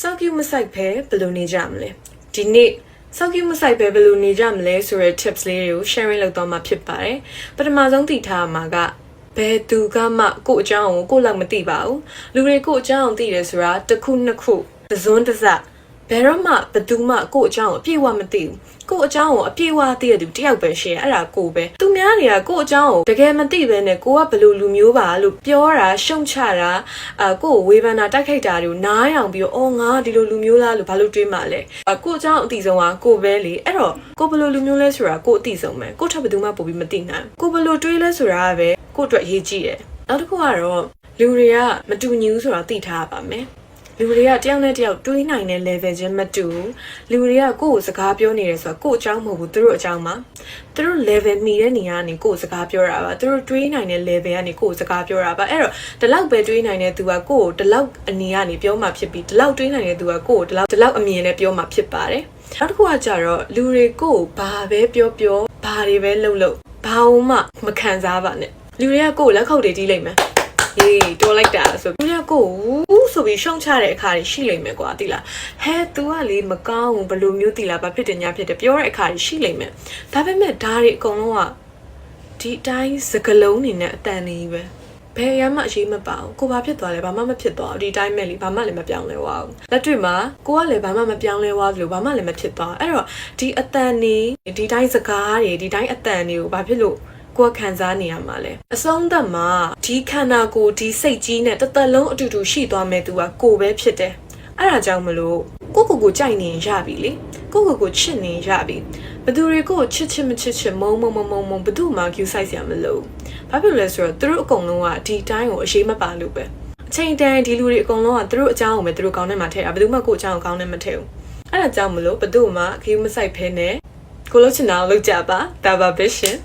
စောက်ကျူမဆိုင်ပဲဘယ်လိုနေကြမလဲဒီနေ့စောက်ကျူမဆိုင်ပဲဘယ်လိုနေကြမလဲဆိုတဲ့ tips လေးတွေကို sharing လုပ်တော့မှာဖြစ်ပါတယ်ပထမဆုံးသိထားမှာကဘယ်သူကမှကို့အကြောင်းကိုကို့လောက်မသိပါဘူးလူတွေကို့အကြောင်းသိတယ်ဆိုတာတစ်ခုနှစ်ခုတစ်စွန်းတစ်စ ဘယ်တော့မှဘယ်သူမှကို့အကြောင်းကိုအပြည့်အဝမသိဘူးကို့အကြောင်းကိုအပြည့်အဝသိတဲ့သူတယောက်ပဲရှိရအဲ့ဒါကိုပဲသူများတွေကကို့အကြောင်းကိုတကယ်မသိဘဲနဲ့ကိုကဘယ်လိုလူမျိုးပါလို့ပြောတာရှုံချတာအာကို့ကိုဝေဖန်တာတိုက်ခိုက်တာတွေကိုနားရောင်ပြီးတော့အော်ငါဒီလိုလူမျိုးလားလို့ဘာလို့တွေးမှလဲအာကို့အကြောင်းအသိဆုံးကကိုပဲလေအဲ့တော့ကိုဘယ်လိုလူမျိုးလဲဆိုတာကို့အသိဆုံးပဲကို့ထပ်ဘယ်သူမှပို့ပြီးမသိနိုင်ဘူးကိုဘယ်လိုတွေးလဲဆိုတာကပဲကို့အတွက်အရေးကြီးတယ်နောက်တစ်ခုကတော့လူတွေကမတူညီဘူးဆိုတာသိထားရပါမယ် လူတွေကတယောက်နဲ့တယောက်တွေးနိုင်တဲ့ level ချင်းမတူဘူးလူတွေကကိုယ့်ကိုစကားပြောနေတယ်ဆိုတော့ကိုယ့်အကြောင်းမဟုတ်ဘူးသူတို့အကြောင်းပါသူတို့ level မီတဲ့နေရာကနေကိုယ့်ကိုစကားပြောတာပါသူတို့တွေးနိုင်တဲ့ level ကနေကိုယ့်ကိုစကားပြောတာပါအဲ့တော့ဒီလောက်ပဲတွေးနိုင်တဲ့သူကကိုယ့်ကိုဒီလောက်အနေကနေပြောမှဖြစ်ပြီးဒီလောက်တွေးနိုင်တဲ့သူကကိုယ့်ကိုဒီလောက်ဒီလောက်အမြင်နဲ့ပြောမှဖြစ်ပါတယ်နောက်တစ်ခုကကြတော့လူတွေကိုယ့်ကိုဘာပဲပြောပြောဘာတွေပဲလုပ်လို့ဘာမှမခံစားပါနဲ့လူတွေကကိုယ့်ကိုလက်ခုပ်တွေတီးလိုက်မယ် အေးတော်လိုက်တာဆိုသူကကိုဦးဆိုပြီးရှုံချတဲ့အခါတွေရှိလိမ့်မယ်ကွာတိလားဟဲ तू ကလေမကောင်းဘူးဘယ်လိုမျိုးတိလားဘာဖြစ်တယ်ညာဖြစ်တယ်ပြောတဲ့အခါတွေရှိလိမ့်မယ်ဒါပေမဲ့ဒါတွေအကုန်လုံးကဒီအတိုင်းစကလုံးနေနဲ့အတန်နေကြီးပဲဘယ်ရမှအရေးမပါဘူးကိုဘာဖြစ်သွားလဲဘာမှမဖြစ်သွားဘူးဒီတိုင်းမဲ့လေဘာမှလည်းမပြောင်းလဲသွားဘူးလက်တွေ့မှာကိုကလည်းဘာမှမပြောင်းလဲသွားဘူးလို့ဘာမှလည်းမဖြစ်သွားအဲ့တော့ဒီအတန်နေဒီတိုင်းစကားတွေဒီတိုင်းအတန်တွေကိုဘာဖြစ်လို့ ကိုယ်ခံစားနေရမှာလဲအဆုံးသတ်မှာဒီခန္ဓာကိုယ်ဒီစိတ်ကြီးနဲ့တစ်သက်လုံးအတူတူရှိသွားမဲ့သူကကိုယ်ပဲဖြစ်တယ်အဲ့ဒါကြောင့်မလို့ကိုယ့်ကိုယ်ကိုကြိုက်နေရင်ရပြီလေကိုယ့်ကိုယ်ကိုချစ်နေရင်ရပြီဘသူတွေကိုချစ်ချစ်မချစ်ချစ်မုံမုံမုံမုံမုံဘသူမှ queue size ရမလို့ဘာဖြစ်လို့လဲဆိုတော့သူတို့အကုန်လုံးကဒီတိုင်းကိုအရေးမပါလို့ပဲအချိန်တန်ဒီလူတွေအကုန်လုံးကသူတို့အကြောင်းကိုပဲသူတို့ကောင်းနေမှာထည့်တာဘသူမှကိုယ့်အကြောင်းကိုကောင်းနေမထည့်ဘူးအဲ့ဒါကြောင့်မလို့ဘသူမှ queue မဆိုင်ဖဲနဲ့ကိုလို့ချင်တာကိုလုပ်ကြပါဒါပါပဲရှင်